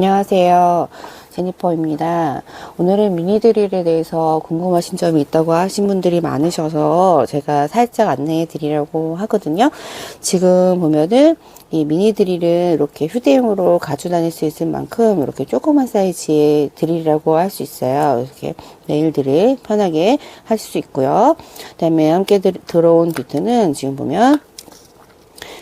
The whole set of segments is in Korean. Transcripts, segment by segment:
안녕하세요. 제니퍼입니다. 오늘은 미니 드릴에 대해서 궁금하신 점이 있다고 하신 분들이 많으셔서 제가 살짝 안내해 드리려고 하거든요. 지금 보면은 이 미니 드릴은 이렇게 휴대용으로 가지고 다닐 수 있을 만큼 이렇게 조그만 사이즈의 드릴이라고 할 수 있어요. 이렇게 네일 드릴 편하게 하실 수 있고요. 그 다음에 함께 들, 들어온 비트는 지금 보면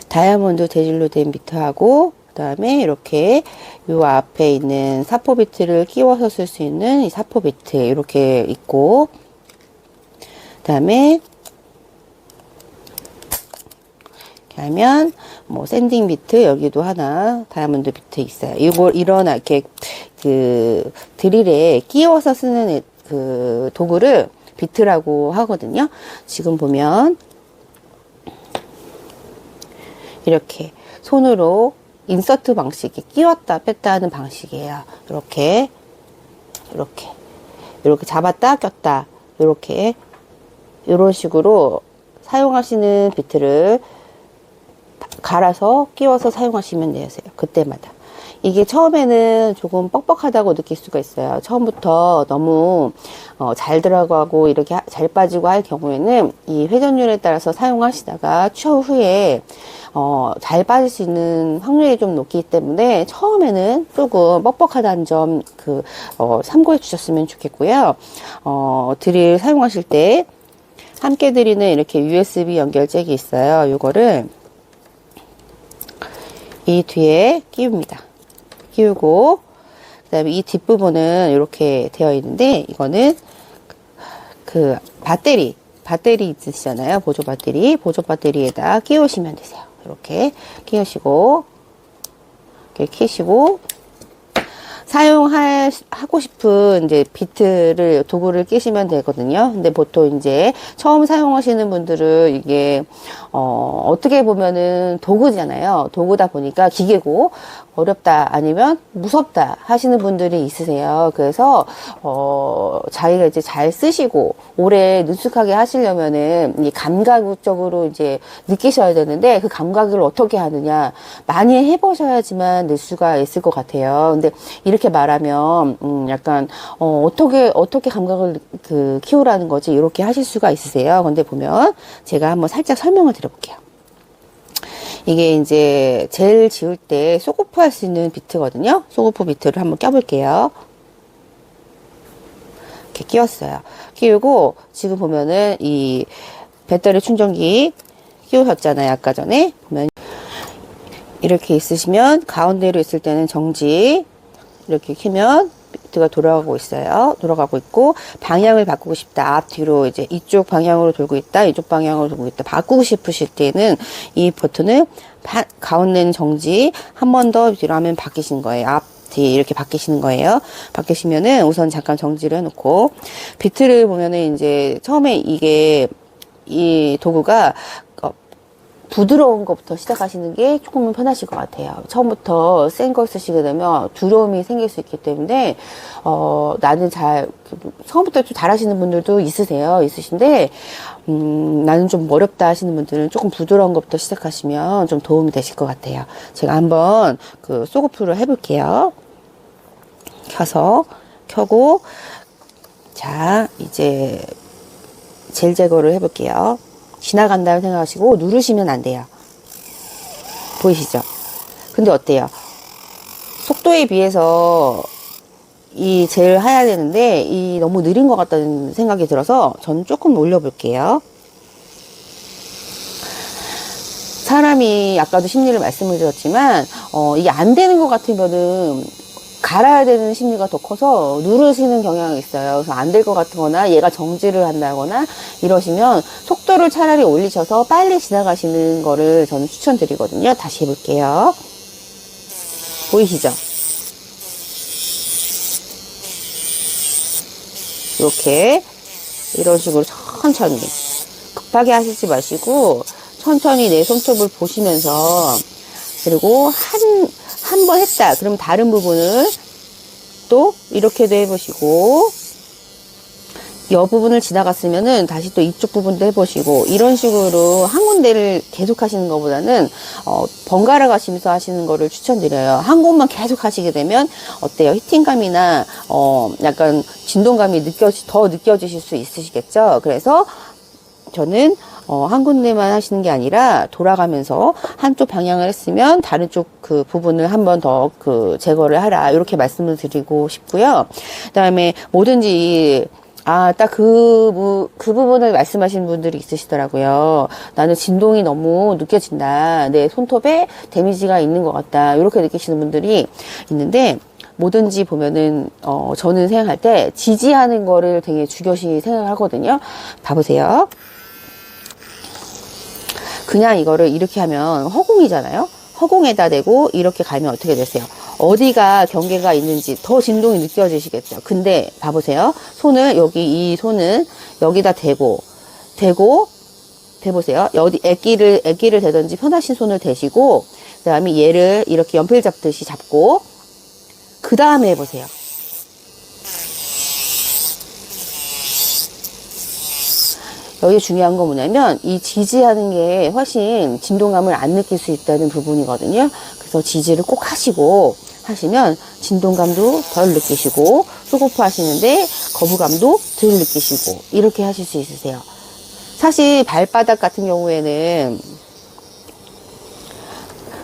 다이아몬드 재질로 된 비트하고 그 다음에 이렇게 요 앞에 있는 사포 비트를 끼워서 쓸 수 있는 이 사포 비트 이렇게 있고 그다음에 이렇게 하면 뭐 샌딩 비트 여기도 하나 다이아몬드 비트 있어요. 이걸 이런 이렇게 그 드릴에 끼워서 쓰는 그 도구를 비트라고 하거든요. 지금 보면 이렇게 손으로 인서트 방식이 끼웠다 뺐다 하는 방식이에요. 이렇게 이렇게 이렇게 잡았다 꼈다 이렇게 이런 식으로 사용하시는 비트를 갈아서 끼워서 사용하시면 되세요. 그때마다. 이게 처음에는 조금 뻑뻑하다고 느낄 수가 있어요. 처음부터 너무 어, 잘 들어가고 이렇게 하- 잘 빠지고 할 경우에는 이 회전율에 따라서 사용하시다가 추후에 어, 잘 빠질 수 있는 확률이 좀 높기 때문에 처음에는 조금 뻑뻑하다는 점 그, 어, 참고해 주셨으면 좋겠고요. 어, 드릴 사용하실 때 함께 드리는 이렇게 USB 연결잭이 있어요. 요거를 이 뒤에 끼웁니다. 끼우고 그다음에 이 뒷부분은 이렇게 되어 있는데 이거는 그 배터리 배터리 있으시잖아요. 보조 배터리 보조 배터리에다 끼우시면 되세요. 이렇게 끼우시고 이렇게 끼시고 사용할 하고 싶은 이제 비트를 도구를 끼시면 되거든요. 근데 보통 이제 처음 사용하시는 분들은 이게 어 어떻게 보면은 도구잖아요. 도구다 보니까 기계고 어렵다 아니면 무섭다 하시는 분들이 있으세요. 그래서 어 자기가 이제 잘 쓰시고 오래 능숙하게 하시려면은 이 감각적으로 이제 느끼셔야 되는데 그 감각을 어떻게 하느냐 많이 해보셔야지만 늘 수가 있을 것 같아요. 근데 이렇게 말하면 음 약간 어 어떻게 어떻게 감각을 그 키우라는 거지 이렇게 하실 수가 있으세요. 근데 보면 제가 한번 살짝 설명을 드려볼게요. 이게 이제 젤 지울 때 소고프 할 수 있는 비트거든요. 소고프 비트를 한번 껴볼게요. 이렇게 끼웠어요. 끼우고 지금 보면은 이 배터리 충전기 끼우셨잖아요. 아까 전에 보면 이렇게 있으시면 가운데로 있을 때는 정지 이렇게 키면 비트가 돌아가고 있어요. 돌아가고 있고 방향을 바꾸고 싶다. 앞 뒤로 이제 이쪽 방향으로 돌고 있다. 이쪽 방향으로 돌고 있다. 바꾸고 싶으실 때는 이 버튼을 바, 가운데는 정지 한 번 더 뒤로 하면 바뀌신 거예요. 앞 뒤 이렇게 바뀌시는 거예요. 바뀌시면은 우선 잠깐 정지를 해놓고 비트를 보면은 이제 처음에 이게 이 도구가 어, 부드러운 것부터 시작하시는 게 조금은 편하실 것 같아요. 처음부터 센 걸 쓰시게 되면 두려움이 생길 수 있기 때문에, 어, 나는 잘, 처음부터 좀 잘하시는 분들도 있으세요. 있으신데, 음, 나는 좀 어렵다 하시는 분들은 조금 부드러운 것부터 시작하시면 좀 도움이 되실 것 같아요. 제가 한번 그 소고프를 해볼게요. 켜서, 켜고, 자, 이제 젤 제거를 해볼게요. 지나간다고 생각하시고 누르시면 안 돼요. 보이시죠? 근데 어때요? 속도에 비해서 이젤 해야 되는데 이 너무 느린 것 같다는 생각이 들어서 저는 조금 올려볼게요. 사람이 아까도 심리를 말씀을 드렸지만 어, 이게 안 되는 것 같으면은 갈아야 되는 심리가 더 커서 누르시는 경향이 있어요. 그래서 안 될 것 같거나 얘가 정지를 한다거나 이러시면 속도를 차라리 올리셔서 빨리 지나가시는 거를 저는 추천드리거든요. 다시 해볼게요. 보이시죠? 이렇게 이런 식으로 천천히 급하게 하시지 마시고 천천히 내 손톱을 보시면서 그리고 한 한 번 했다. 그럼 다른 부분을 또 이렇게도 해보시고 여 부분을 지나갔으면은 다시 또 이쪽 부분도 해보시고 이런 식으로 한 군데를 계속 하시는 것보다는 어, 번갈아 가시면서 하시는 거를 추천드려요. 한 곳만 계속 하시게 되면 어때요? 히팅감이나 어, 약간 진동감이 느껴 더 느껴지실 수 있으시겠죠? 그래서 저는 어, 한 군데만 하시는 게 아니라 돌아가면서 한쪽 방향을 했으면 다른 쪽 그 부분을 한 번 더 그 제거를 하라 이렇게 말씀을 드리고 싶고요. 그다음에 뭐든지 아, 딱 그, 그 부분을 말씀하시는 분들이 있으시더라고요. 나는 진동이 너무 느껴진다. 내 손톱에 데미지가 있는 것 같다. 이렇게 느끼시는 분들이 있는데, 뭐든지 보면은, 어, 저는 생각할 때 지지하는 거를 되게 중요시 생각하거든요. 봐보세요. 그냥 이거를 이렇게 하면 허공이잖아요. 허공에다 대고 이렇게 가면 어떻게 되세요? 어디가 경계가 있는지 더 진동이 느껴지시겠죠. 근데 봐보세요. 손을 여기 이 손은 여기다 대고 대고 대보세요. 어디 애기를 애기를 대든지 편하신 손을 대시고 그다음에 얘를 이렇게 연필 잡듯이 잡고 그 다음에 해보세요. 여기 중요한 건 뭐냐면 이 지지하는 게 훨씬 진동감을 안 느낄 수 있다는 부분이거든요. 그래서 지지를 꼭 하시고 하시면 진동감도 덜 느끼시고 소고프 하시는데 거부감도 덜 느끼시고 이렇게 하실 수 있으세요. 사실 발바닥 같은 경우에는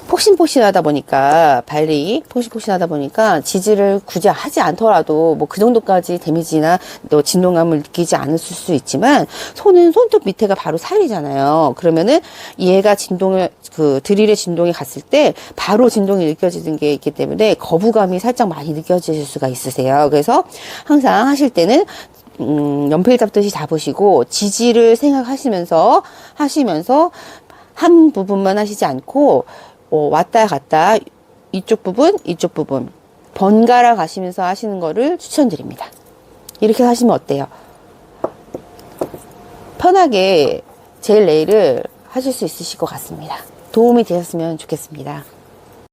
폭신폭신하다 보니까 발이 폭신폭신하다 보니까 지지를 굳이 하지 않더라도 뭐 그 정도까지 데미지나 또 진동감을 느끼지 않을 수 있지만 손은 손톱 밑에가 바로 살이잖아요. 그러면은 얘가 진동을 그 드릴의 진동이 갔을 때 바로 진동이 느껴지는 게 있기 때문에 거부감이 살짝 많이 느껴지실 수가 있으세요. 그래서 항상 하실 때는 음, 연필 잡듯이 잡으시고 지지를 생각하시면서 하시면서 한 부분만 하시지 않고 어, 왔다 갔다 이쪽 부분 이쪽 부분 번갈아 가시면서 하시는 거를 추천드립니다. 이렇게 하시면 어때요? 편하게 젤 네일을 하실 수 있으실 것 같습니다. 도움이 되셨으면 좋겠습니다.